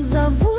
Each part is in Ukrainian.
нам завуркотіли,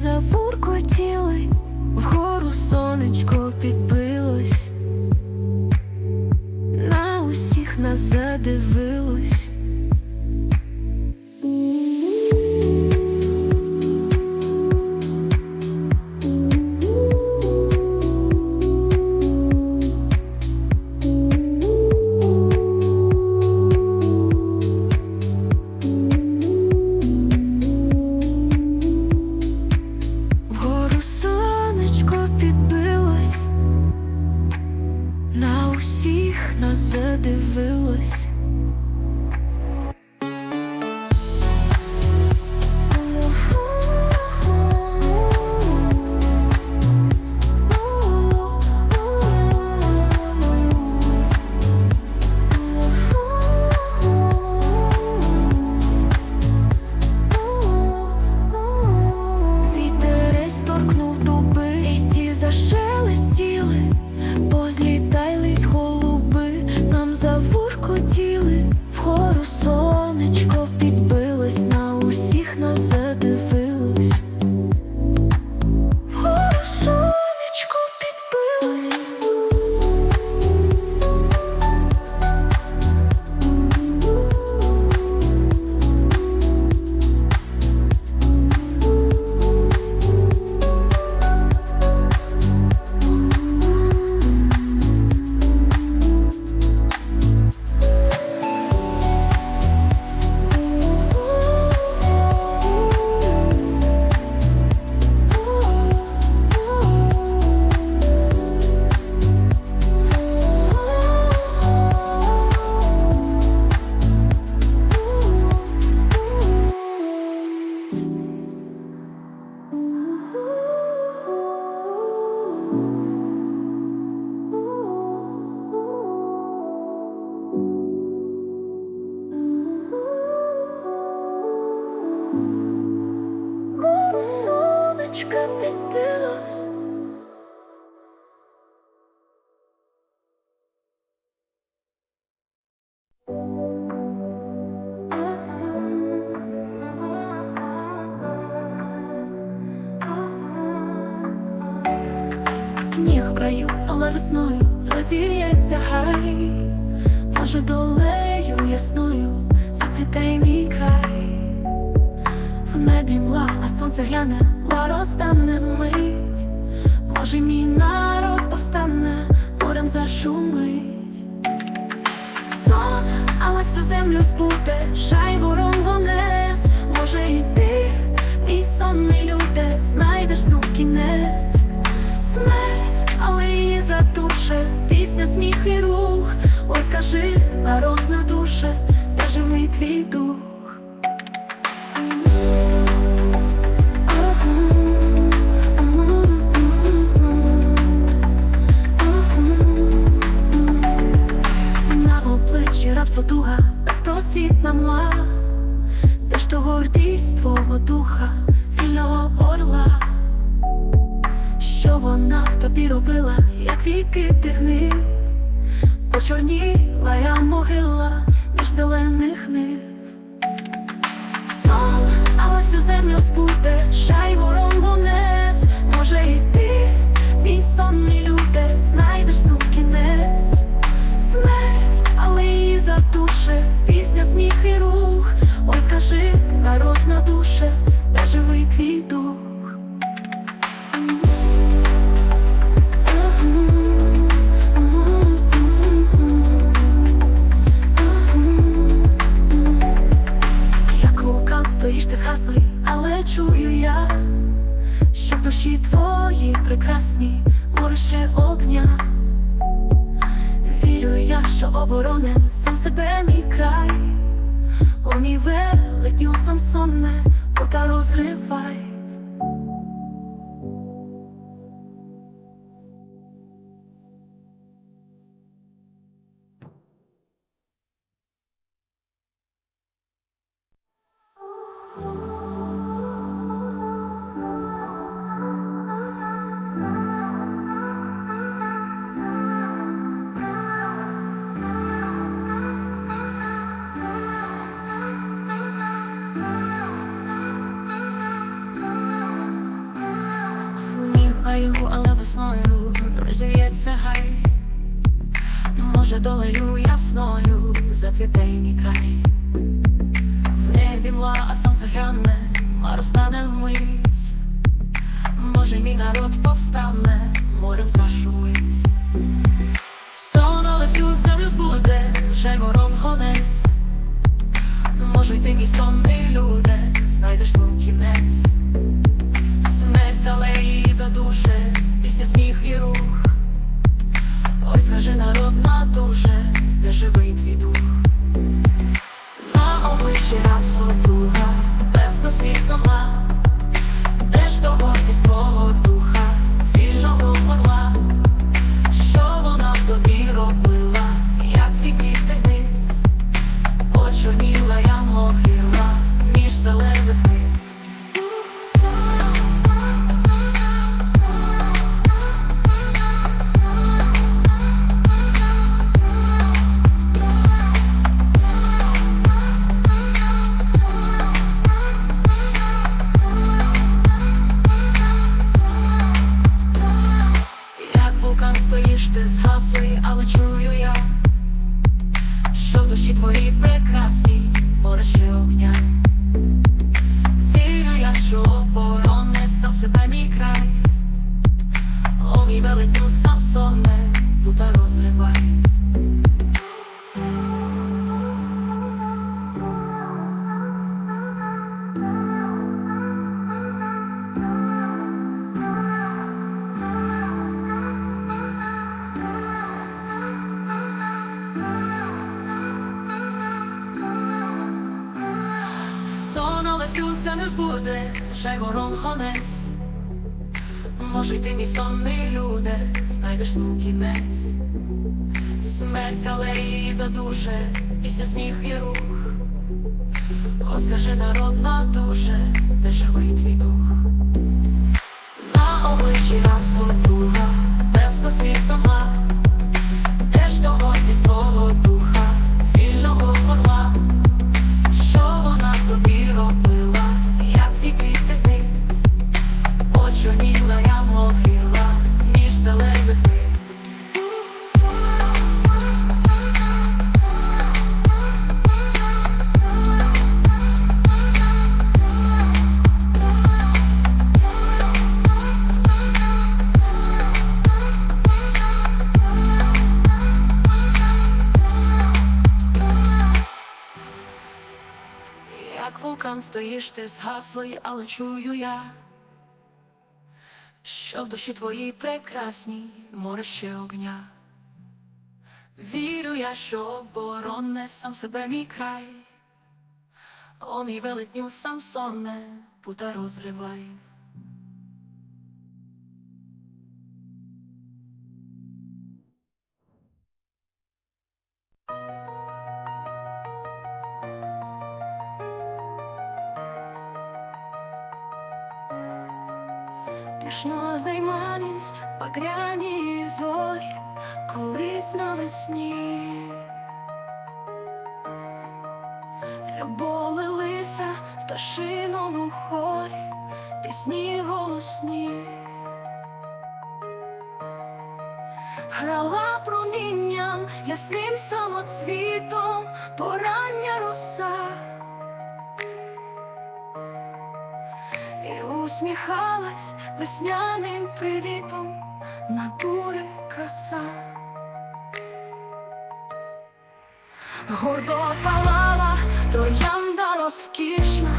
завуркотіли, вгору сонечко підбилось, на усіх нас задивилось. to us. cup and pillows. долею ясною зацвіте мій край, в небі мла, а сонце гряне, а розтане вмить, може, мій народ повстане. Сюса не збуде, хай ворон хонець. Може, й ти мій сонний люде, знайдеш свій кінець, смерть, алеї її задуше, пісня сміх і рух. О, скажи, народна душе, де живий твій дух. На обличчі рабство без безпосвітно. Стоїш ти згаслий, але чую я, що в душі твоїй прекрасній море ще огня. Вірю я, що оборонне сам себе мій край, о мій велетню Самсоне, пута розривай. Пішно займались багряні зорі, колись навесні. Любов лилися в пташиному хорі, пісні голосні. Грала промінням ясним самоцвітом, порання роса. Усміхалась весняним привітом натури краса. Гордо палала троянда розкішна,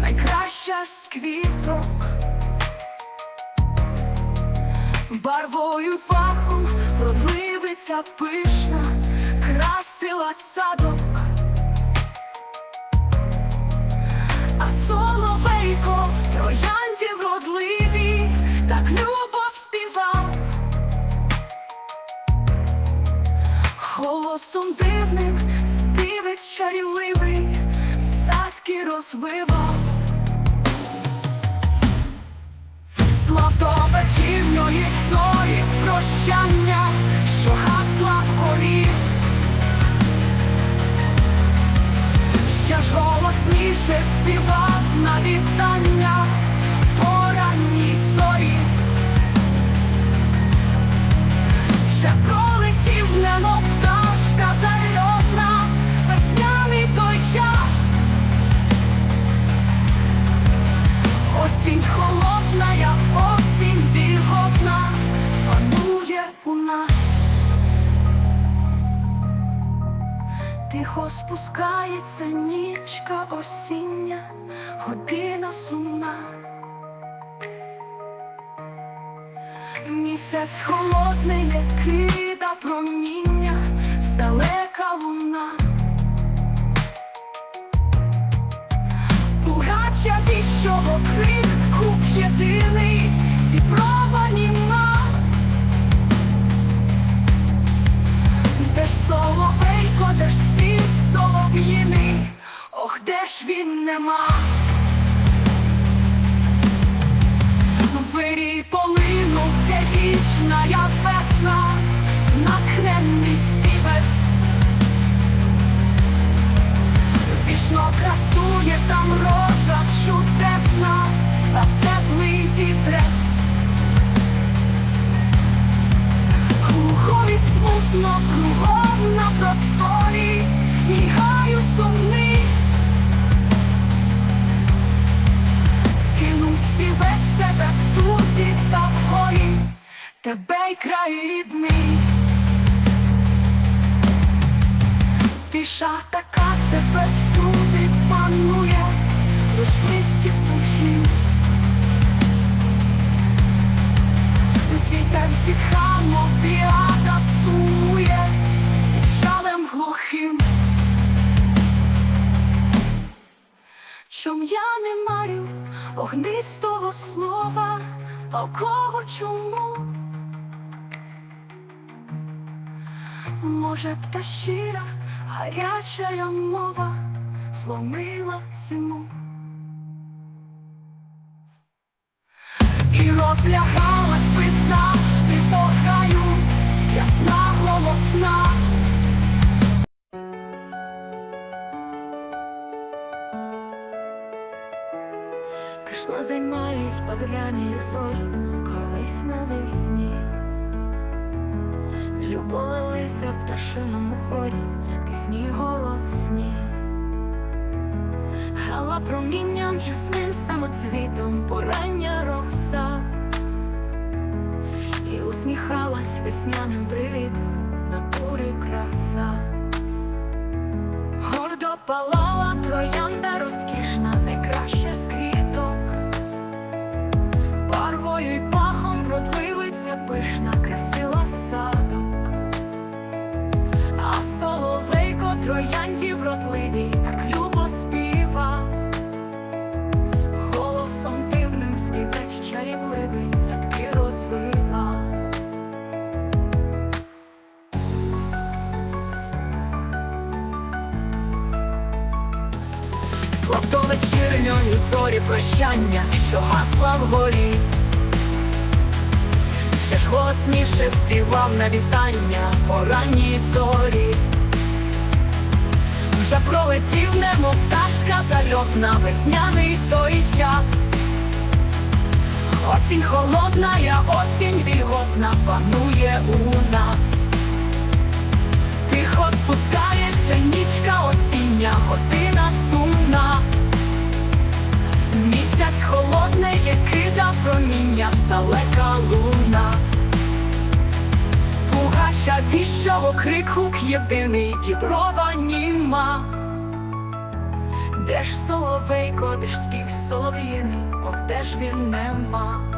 найкраща з квіток. Барвою пахом вродливиця пишна, красила садок. А соловейко голосом дивним співець чарівливий, садки розвивав. Слав до вечірньої зорі прощання, що гасла вгорі. Ще ж голосніше співав на вітання Пугача крик, куп єдиний, зібровані ма. Де ж соловейко, де ж спів солов'їний, ох, де ж він нема. Вирій полинув, де вічна я весна, натхненний співець. Вічно красує там рожа чудесна, та теплий вітрець. Глухо смутно кругом на просторі, і гаю сумний. Кинув співець тебе в тузі та в тебе й край. Тиша така тепер Вітер зітха, мов сумує, жалем глухим. Чом я не маю огнистого слова, палкого чому? Може, та щира, гаряча мова зломила зиму І розлягалась завжди по краю, ясна голосна. Прийшла займались багряні зорі, колись навесні. Любовилися пташиному хорі, пісні голосні. Грала промінням ясним самоцвітом порання роса усміхалась весняним брит, натури краса, гордо палала троянда розкішна, найкраще з квіток, парвою й пахом вродливиця пишна, красила садок, а соловейко трояндів вродливі. Прощання, що гасла вгорі. Ще ж голосніше співав на вітання по ранній зорі. Вже пролетів, немов пташка зальотна, весняний той час. Осінь холодна, я осінь вільготна панує у нас. Тихо спускається нічка осіння, холодне, є кида проміння, здалека луна. Пугача віщого крик-хук єдиний діброва німа. Де ж соловейко, де ж спів солов'їни, ж він нема.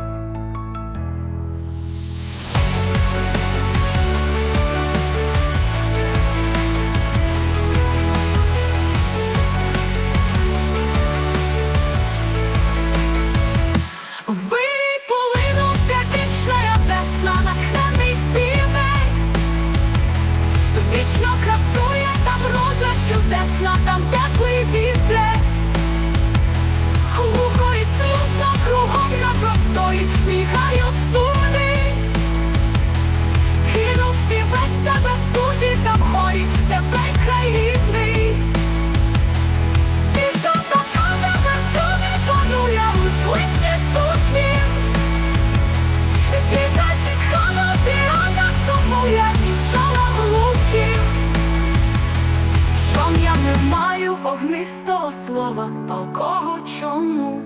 Маю огнистого слова, палкого чому?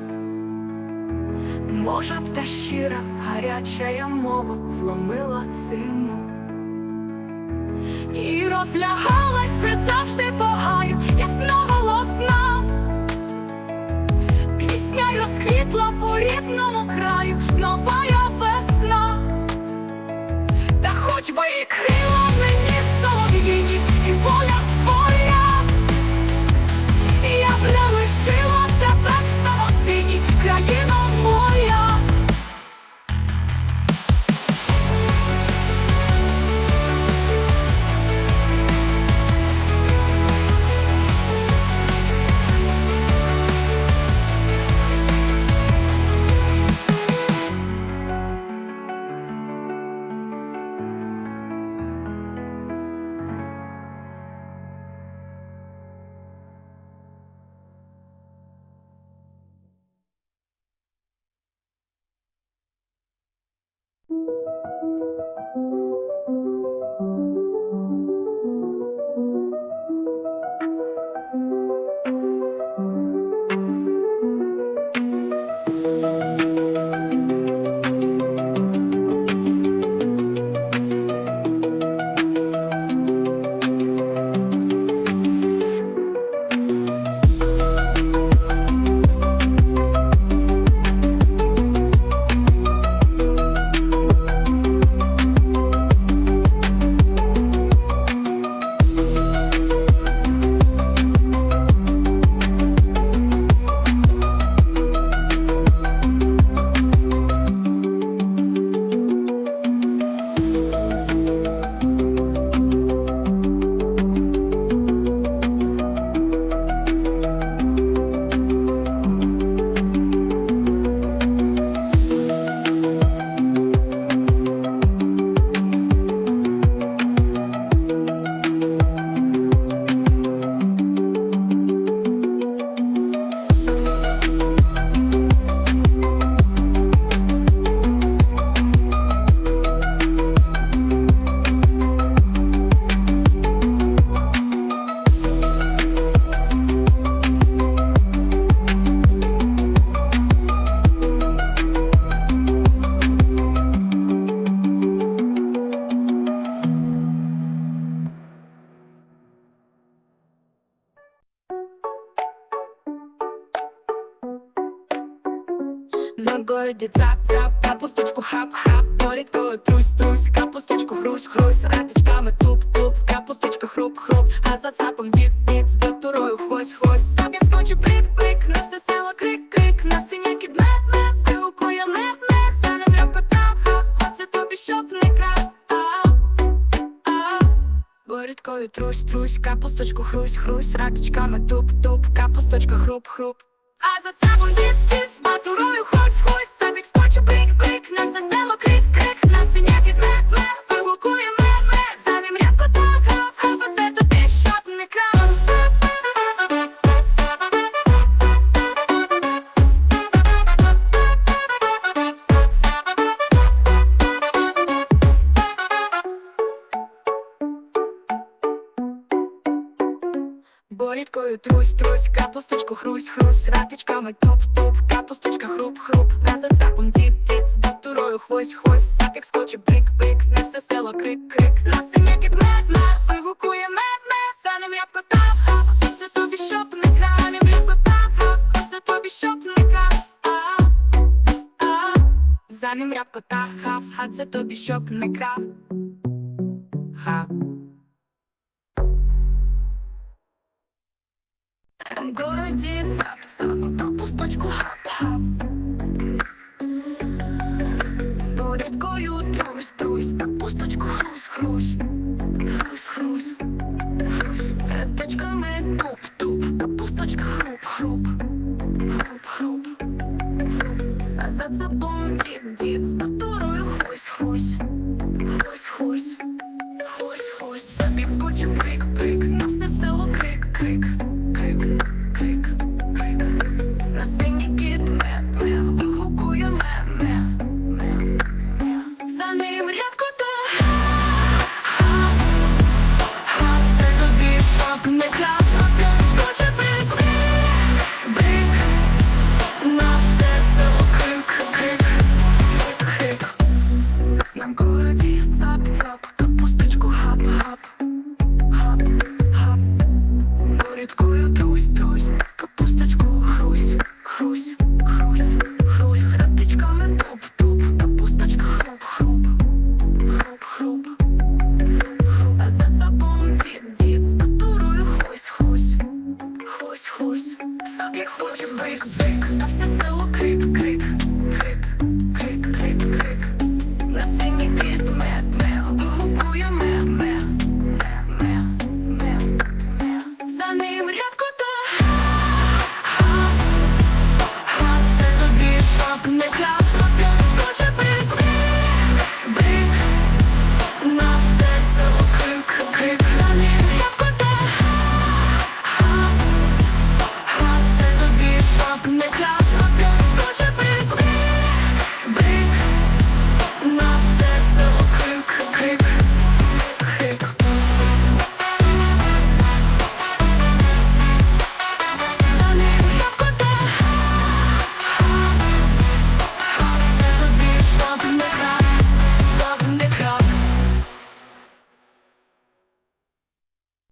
Може б та щира, гаряча мова зломила зиму І розлягалась призавжди погаю. ясно мелоді, цап-цап, папусточку хап-хап. Труй, трусь, трусь, капусточку, хрусь, хрусь, ракичками туп-туп, капусточка, хруп-хруп, не зацепом діп тіт, з батурою хвось, хвось, сап, як скоче, брик-бик, несе село, крик-крик, на синя кіт мед мед вигукує мед мед за ним рябко тап хап тобі щоб не гра, ним рябко тап хап тобі щоб не гра, За ним рябко тап хап, а це тобі щоб не гра, хап городе цап-цап, капусточку хап-хап. Порядкою трусь-трусь, капусточку хрусь-хрусь Хрусь-хрусь, хрусь Реточками туп-туп, капусточка хруп-хруп Хруп-хруп, а за цапом дід-дід Welcome to club.